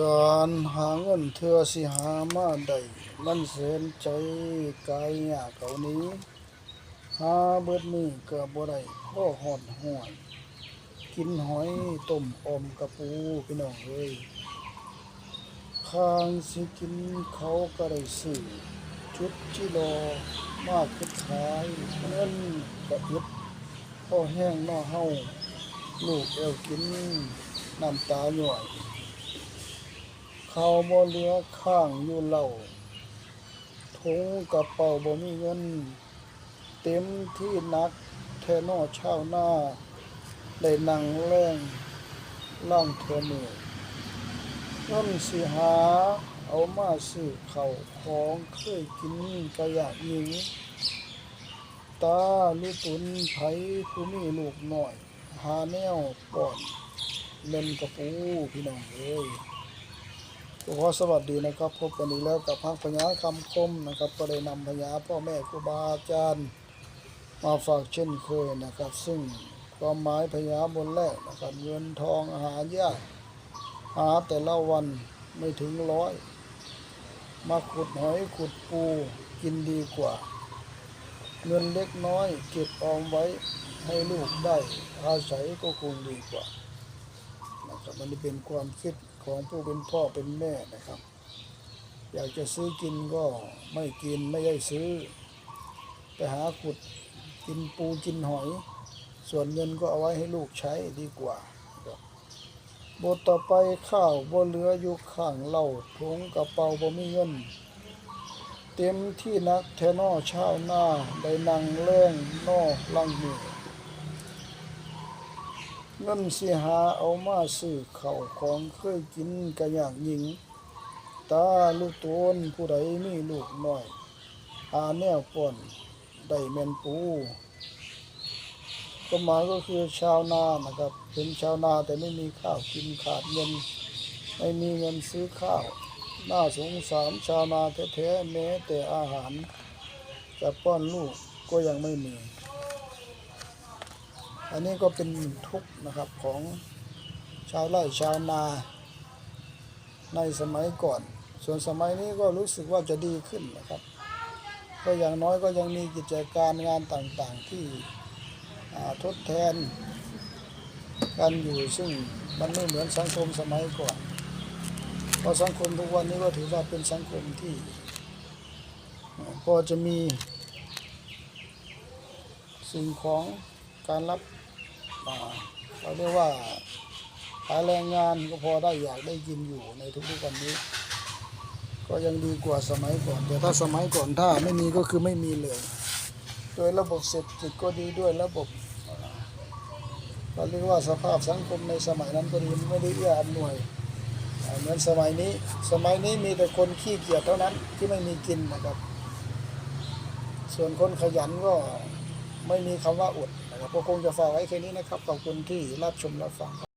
การหาเงินเทื่อสิหามาได้มันแสนใจกายยากเอานี้หาเบิดมือก็บ่ได้พ่อหอดห้วยกินหอยต้มอมกระปูพี่น้องเอ้ยข้างสิกินเขาก็ได้ซื้อชุดจิโลมากขึ้นขายเงินก็อึดพ่อแห้งหน้อเฮาลูกเอวกินน้ำตาหน่วย เขาบ่เหลือข้างอยู่เหล่าถุงกระเป๋าบ่มีเงิน เต็มที่นักแทนอเช่าวหน้า ได้นั่งแรงล่างเทอมือเงินสิหา เอามาซื้อเข้าของเคยกินก็อยาหญิง ตาลูกตุนไผผู้มีลูกหน่อย หาแนวก่อนเล่นกระปูพี่น้องเอ้ย ขอสวัสดีนะครับ พบกันอีกแล้วกับพักพญาคำคมนะครับ ก็ได้นำพญาพ่อแม่ครูบาอาจารย์มาฝากเช่นเคยนะครับ ซึ่งความหมายพญาบนแรกนะครับเงินทองอาหารยากหาแต่ละวันไม่ถึงร้อย มาขุดหอยขุดปูกินดีกว่า เงินเล็กน้อยเก็บออมไว้ให้ลูกได้อาศัยก็คงดีกว่านะครับมันเป็นความคิด ของผู้เป็นพ่อเป็นแม่นะครับ อยากจะซื้อกินก็ไม่กินไม่ได้ซื้อ ไปหาขุดกินปูกินหอย ส่วนเงินก็เอาไว้ให้ลูกใช้ดีกว่าบทต่อไปข้าวบ่เหลืออยู่ข้างเล่าถุงกระเป๋าบ่มีเงิน เต็มที่นักแทนอชาวหน้าได้นั่งแรงนอลังมือ เงินสิหาเอามาซื้อข้าวของเคยกินกันอย่างหญิง ตาลูกโตนผู้ใดมีลูกน้อยหาแนวป่อนได้แมนปูก็หมายก็คือชาวนานะครับเป็นชาวนาแต่ไม่มีข้าวกินขาดเงินไม่มีเงินซื้อข้าว น่าสงสารชาวนาแท้ๆแม้แต่อาหารจะป้อนลูกก็ยังไม่มี อันนี้ก็เป็นทุกข์นะครับของชาวไร่ชาวนาในสมัยก่อน ส่วนสมัยนี้ก็รู้สึกว่าจะดีขึ้นนะครับ ก็อย่างน้อยก็ยังมีกิจการงานต่างๆที่ทดแทนกันอยู่ซึ่งมันไม่เหมือนสังคมสมัยก่อนเพราะสังคมทุกวันนี้ก็ถือว่าเป็นสังคมที่พอจะมีสิ่งของการรับ อ่าเราเรียกว่าหาแรงงานก็พอได้อยากได้กินอยู่ในทุกๆวันนี้ ก็ยังดีกว่าสมัยก่อน แต่ถ้าสมัยก่อนถ้าไม่มีก็คือไม่มีเลย โดยระบบเศรษฐกิจก็ดีด้วยระบบเราเรียกว่าสภาพสังคมในสมัยนั้นก็ดีไม่ได้เอื้ออำนวยเหมือนสมัยนี้ สมัยนี้มีแต่คนขี้เกียจเท่านั้นที่ไม่มีกินนะครับ ส่วนคนขยันก็ไม่มีคำว่าอด ก็คงจะฝากไว้แค่นี้นะครับ ขอบคุณที่รับชมรับฟัง